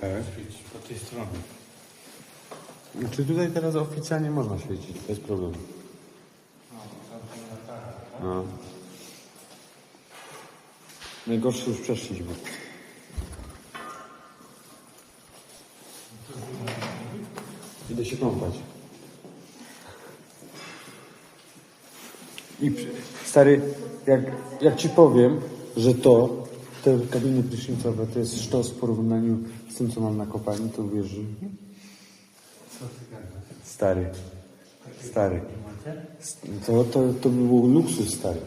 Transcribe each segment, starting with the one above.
Tak. świecić po tej stronie. Czy tutaj teraz oficjalnie można świecić, bez problemu. No. Najgorsze już przeszliśmy. Idę się kąpać. I przy- stary, jak, jak ci powiem, że to, te kabiny prysznicowe, to jest sztos w porównaniu z tym, co mam na kopalni, to uwierzysz mi? Stary. Stary. To, to, to by był luksus, stary.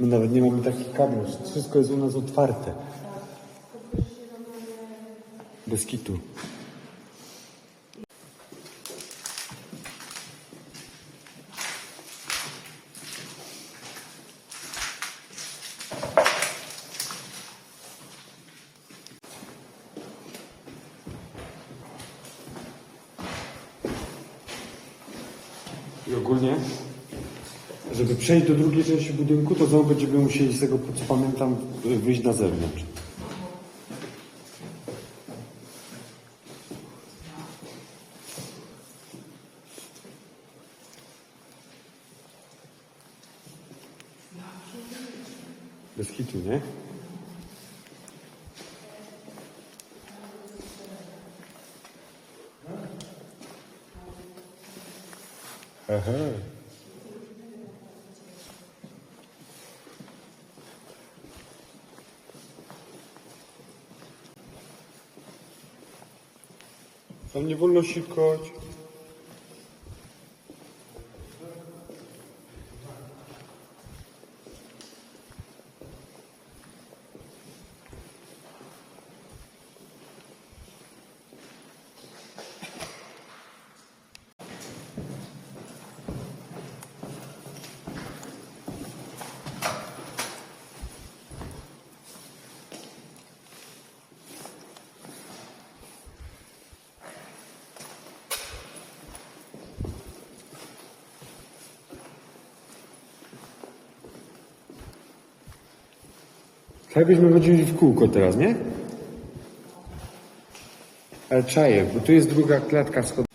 My nawet nie mamy takich kabel. Wszystko jest u nas otwarte. Bez kitu. Żeby przejść do drugiej części budynku, to znowu będziemy musieli z tego, co pamiętam, wyjść na zewnątrz. Bez kitu, nie? Aha. Tam nie wolno sikać. Tak byśmy chodzili w kółko teraz, nie? Ale czaję, bo tu jest druga klatka schodowa.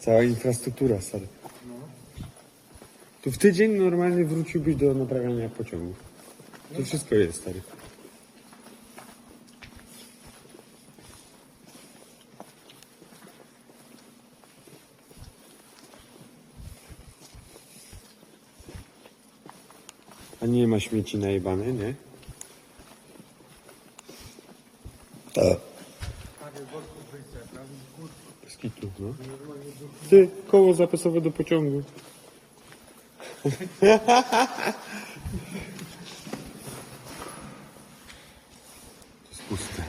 Cała infrastruktura, stary. Tu w tydzień normalnie wróciłbyś do naprawiania pociągów. To wszystko jest, stary. Nie ma śmieci najebane, nie? Bez kitu, no. Ty, koło zapasowe do pociągu. To jest puste.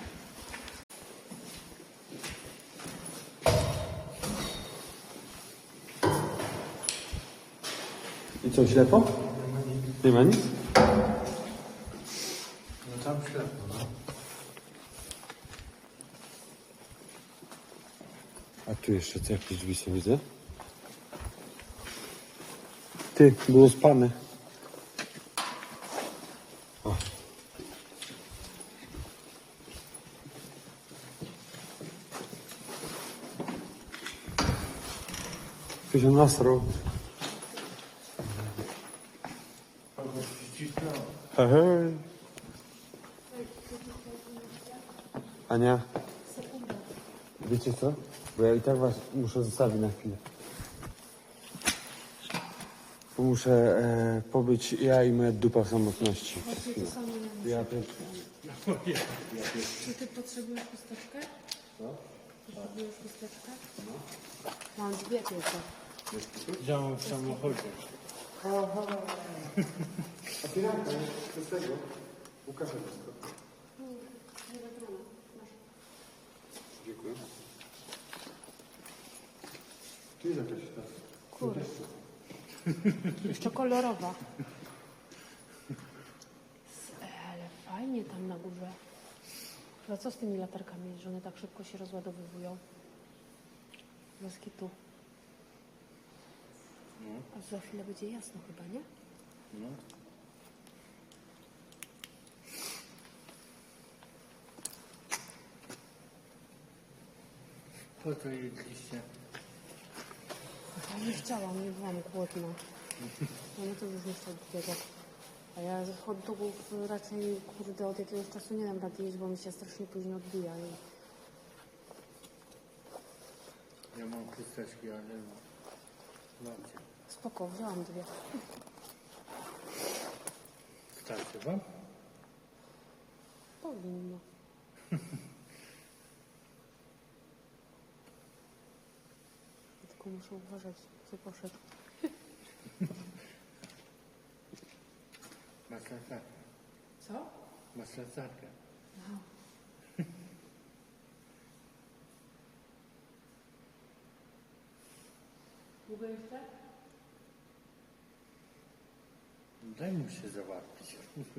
I co, ślepo? Nie ma nic? No tam ślepo, no. A tu jeszcze co jakieś drzwi są, widzę? Ty, było spane. O. Ktoś nasrał. Hej. Ania, wiecie co? Bo ja i tak was muszę zostawić na chwilę. Bo muszę e, pobyć ja i moja dupa samotności. Samo ja też. Czy ty potrzebujesz chusteczkę? Co? Potrzebujesz chusteczkę? No. Mam dwie tylko. Działam w samochodzie. A piranka jest z tego. Łukasz wszystko. Dziękuję. Tu jest jakaś ta. Kurde. Jeszcze kolorowa. E, Ale fajnie tam na górze. A co z tymi latarkami, że one tak szybko się rozładowywują? Bez kitu. A za chwilę będzie jasno chyba, nie? No, Po co jedliście? Nie chciałam, nie byłam głodna. No to już nie chcę drugiego. A ja hot dogów raczej, kurde, od jakiegoś czasu nie dam rady jeść, bo mi się strasznie późno odbija. I Ja mam chusteczki, ale macie. spoko, wzięłam dwie. Starczy wam? Powinno. Tylko muszę uważać, co poszedł. Masz latarkę. Co? Masz latarkę. Długo jeszcze? Daj mu się załatwić.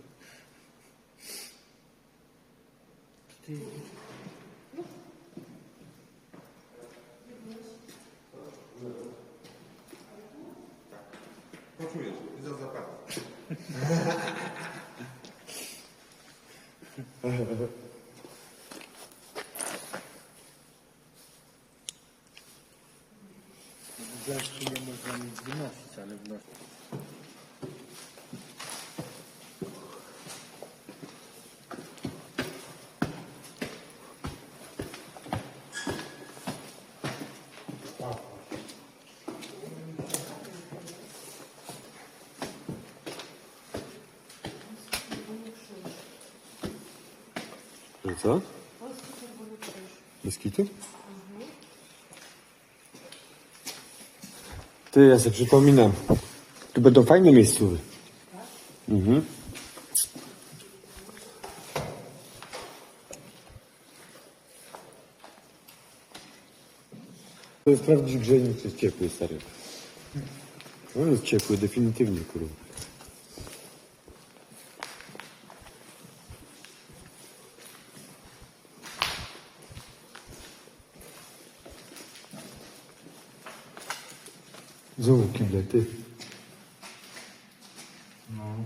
Ty Ha ha ha. Co? Bez kitu? Ty, ja sobie przypominam. Tu będą fajne miejscowe. Mhm. To jest sprawdzić grzejnik, jest ciepły, stary. On jest ciepły, definitywnie, kurwa. Znowu kible, ty. No.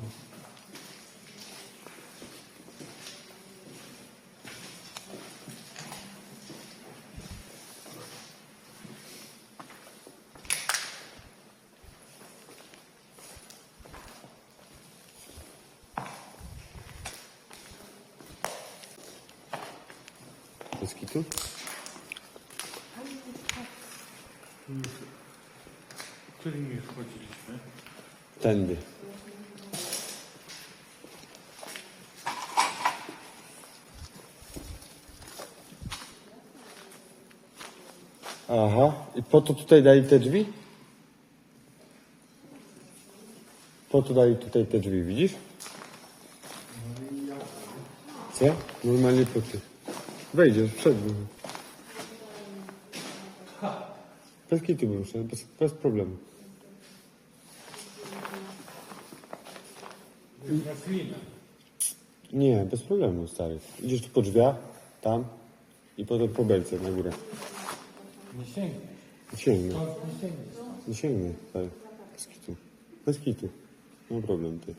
Bez kitu? Którymi wchodziliśmy? Tędy. Aha, i po to tutaj dali te drzwi? Po to dali tutaj te drzwi, widzisz? Co? Normalnie po ty. Wejdziesz, przed nim. Bez kitu szedł, bez, bez problemu. Nie, bez problemu, stary. Idziesz tu po drzwiach, tam i potem po belce na górę. Nie sięgniesz. Nie sięgnę, To nie sięgniesz. nie sięgnę, stary. Bez kitu. Bez kitu. No problem, ty.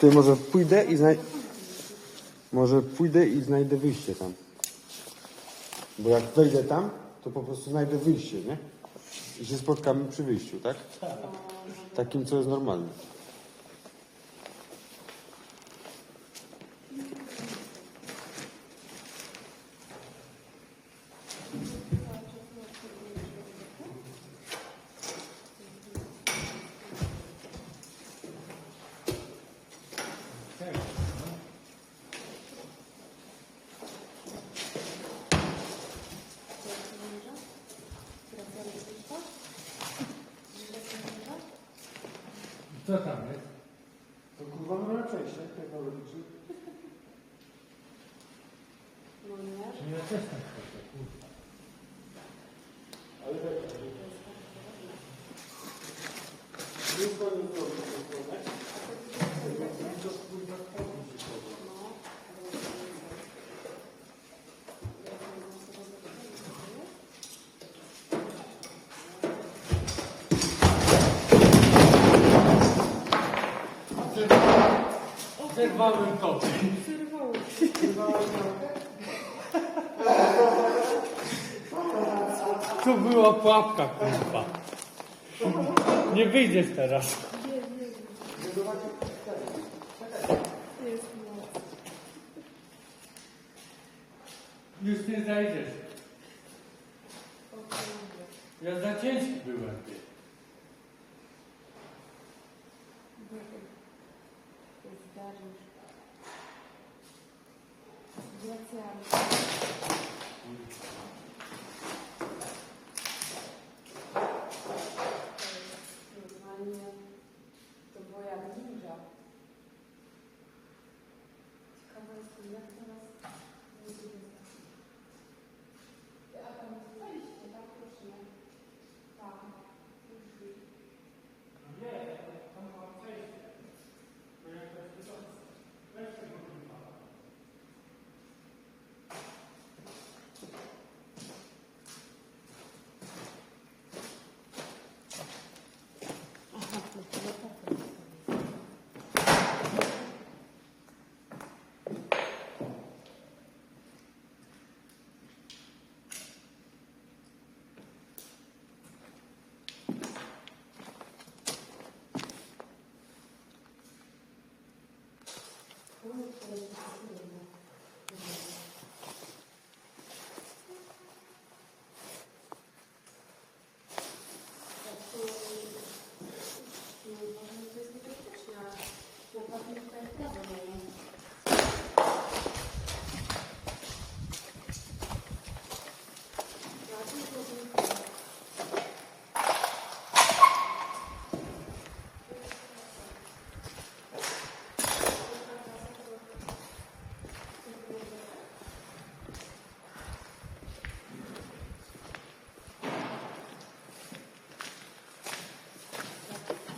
Ty może pójdę i znaj... Może pójdę i znajdę wyjście tam. Bo jak wejdę tam, to po prostu znajdę wyjście, nie? I się spotkamy przy wyjściu, tak? Takim, co jest normalne. Co tam jest? To kurwa no raczej się Zerwałem to. Tu była pułapka, kurwa. Nie wyjdziesz teraz. Już nie zajdziesz. Ja za ciężki byłem. Normalnie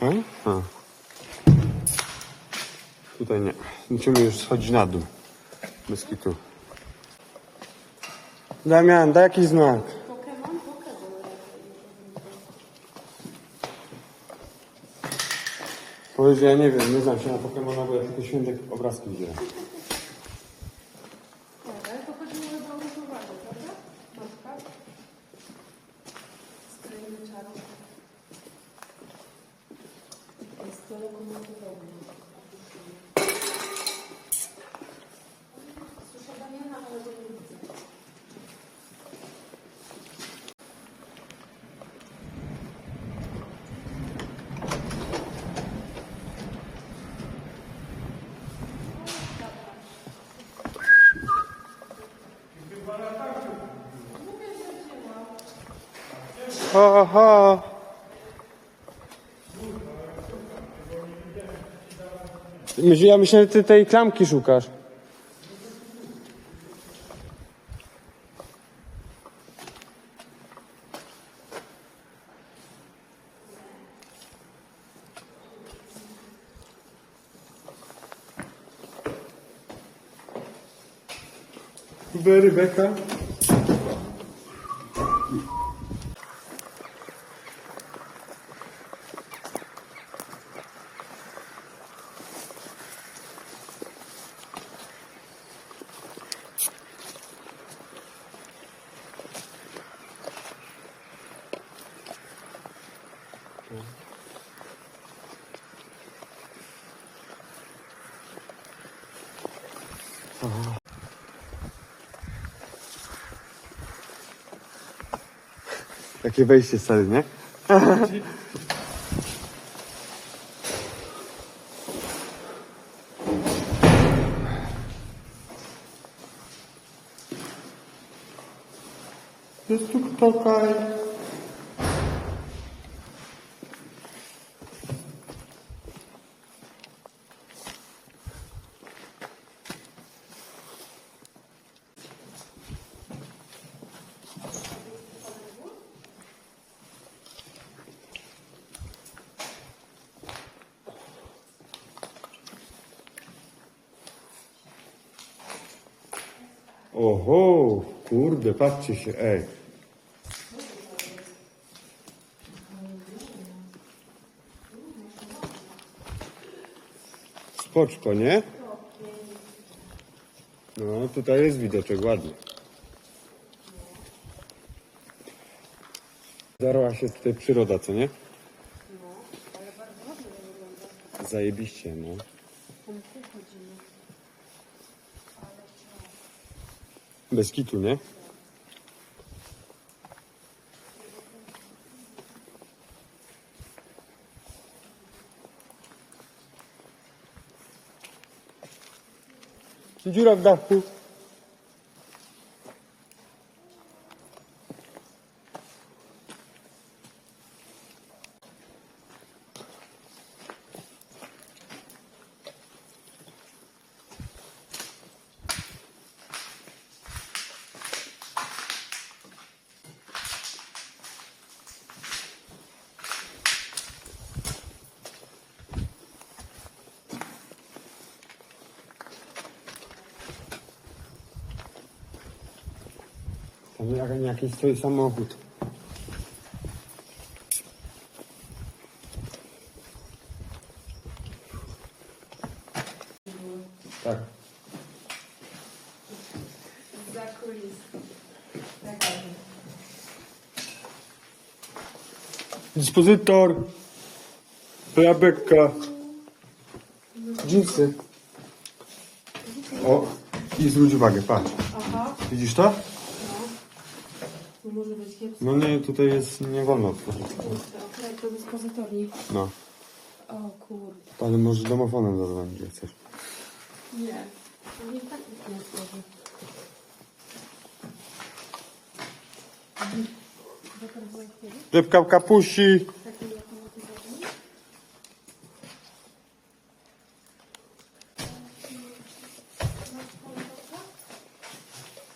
A? A. Tutaj nie. Musimy już schodzić na dół. Bez kitu. Damian, daj jakiś znak. Powiedz, ja nie wiem, nie znam się na Pokemona, bo ja tylko święte obrazki widziałem. Tak, ale to chodziło chyba o równowagę, prawda? Matka? Z krainy czarów. Jest to Ja myślę, że ty tej klamki szukasz. Rebeka. Takie wejście stary, nie? Jest tu tutaj. Oho, kurde, patrzcie się, ej. Spoczko, nie? No, tutaj jest widoczek, ładnie. Zdarła się tutaj przyroda, co nie? No, ale bardzo ładnie to wygląda. Zajebiście, no. Bez kitu, nie? Dziura Tam jak- jakiś stoi samochód. Tak. Za kulis. Tak, Dyspozytor. Plabeka. Dżinsy. O, i zwróć uwagę, patrz. Aha, Widzisz to? No. To może być kiepsko. No nie, tutaj jest nie wolno otworzyć. Okej, to dyspozytorni. No, O kurde. ale możesz domofonem zadzwonić, jak chcesz. Nie. To nie tak nie otworzy. Lepka w automatyzowanie?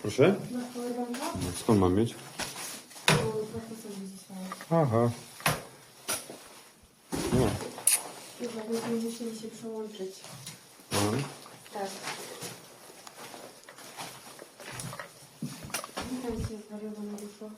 Proszę? Na chwilę banka? No, skąd mam mieć? To dwa sobie zostało. Aha. No. Chyba będziemy musieli się przełączyć. no. Tak. Witam Cię, Kariowa Mariuszu.